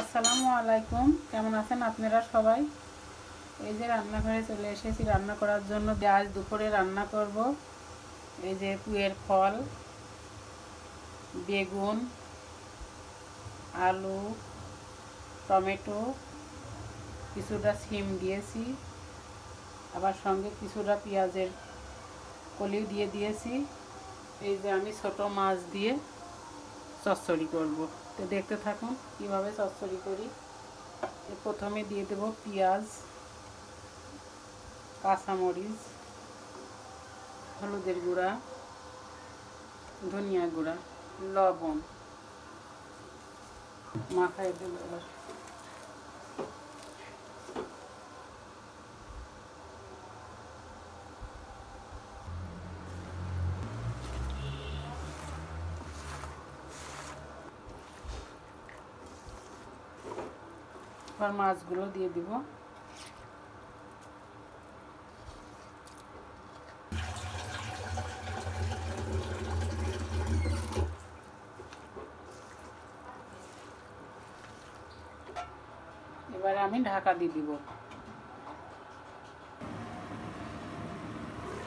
আসসালামু আলাইকুম। কেমন আছেন আপনারা সবাই? এই যে রান্নাঘরে চলে এসেছি রান্না করার জন্য। আজ দুপুরে রান্না করব। এই যে পুয়ের ফল, বেগুন, আলু, টমেটো, কিছুটা সিম দিয়েছি, আবার সঙ্গে কিছুটা পেঁয়াজের কলিও দিয়ে দিয়েছি। এই যে আমি ছোট মাছ দিয়ে চচ্চড়ি করব। তো দেখতে থাকুন কীভাবে চচ্চড়ি করি। প্রথমে দিয়ে দেব পেঁয়াজ, কাঁচামরিচ, হলুদের গুঁড়া, ধনিয়া গুঁড়া, লবণ। মাখায় দেবো এবার মাছগুলো দিয়ে দিব। এবারে আমি ঢাকা দিয়ে দিব।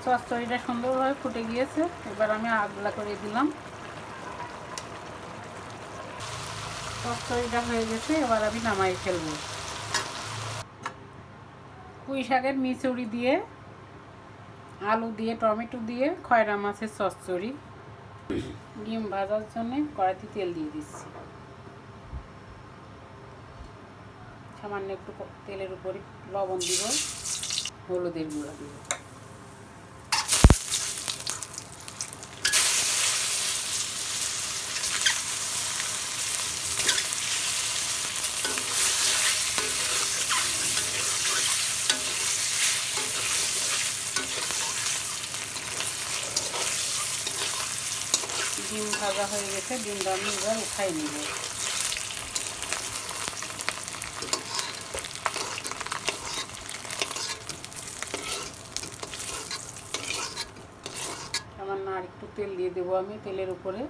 চচ্চড়িটা সুন্দরভাবে ফুটে গিয়েছে। এবার আমি আগলা করে দিলাম। চচ্চড়িটা হয়ে গেছে, এবার আমি নামাই ফেলব। পুঁই শাকের মিচুড়ি দিয়ে, আলু দিয়ে, টমেটো দিয়ে, খয়রা মাছের চচ্চড়ি। ডিম ভাজার জন্য কড়াইতে তেল দিয়ে দিচ্ছি। সামান্য একটু তেলের উপরে লবণ দিব, হলুদের গুঁড়া দিব। ডিম ভাজা হয়ে গেছে, ডিমটা আমি এবার উঠাই নিব। আমার না একটু তেল দিয়ে দেবো আমি, তেলের উপরে।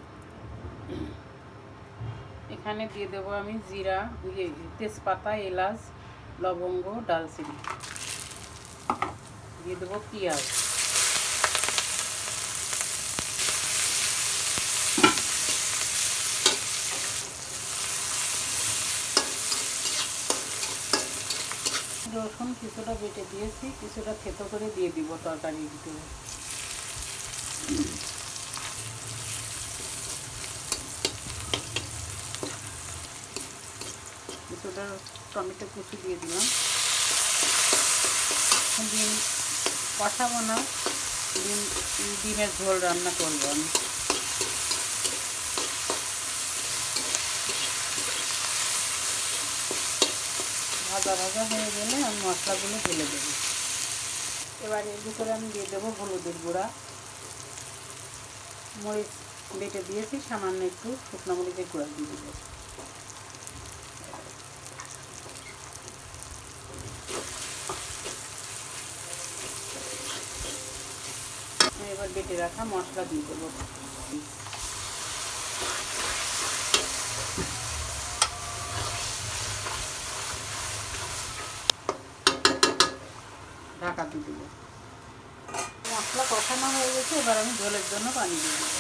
এখানে দিয়ে দেবো আমি জিরা ইয়ে তেজপাতা, এলাচ, লবঙ্গ, ডালচিনি। দিয়ে দেবো পেঁয়াজ। রসুন কিছুটা বেটে দিয়েছি, কিছুটা থেতো করে দিয়ে দিব তরকারির ভিতরে। কিছুটা টমেটো কুচি দিয়ে দিলাম। ডিম কষাবো না, ডিম, ডিমের ঝোল রান্না করব আমি। ভাজা ভাজা হয়ে গেলে আমি মশলাগুলো ঢেলে দেবো। এবার এর ভিতরে আমি দিয়ে দেবো হলুদের গুঁড়া। মরিচ বেটে দিয়েছি, সামান্য একটু শুকনো মরিচের গুঁড়া দিয়ে দেবো। এবার বেটে রাখা মশলা দিয়ে দেবো। ঢাকা দিয়ে দেবো। মশলা কষানো হয়ে গেছে, এবার আমি ঝোলের জন্য পানি দিয়ে দেবো।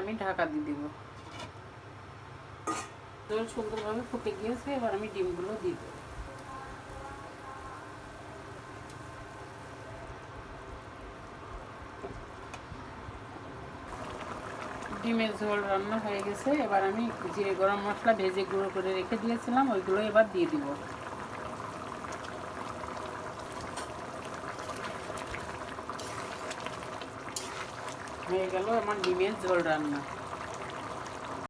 আমি ঢাকা দিয়ে দেবো। জল সুন্দরভাবে ফুটে গিয়েছে, এবার আমি ডিমগুলো দিয়ে দেবো। ডিমের ঝোল রান্না হয়ে গেছে। এবার আমি যে গরম মশলা ভেজে গুঁড়ো করে রেখে দিয়েছিলাম, ওইগুলো এবার দিয়ে দিব। হয়ে গেল আমার ডিমের ঝোল রান্না।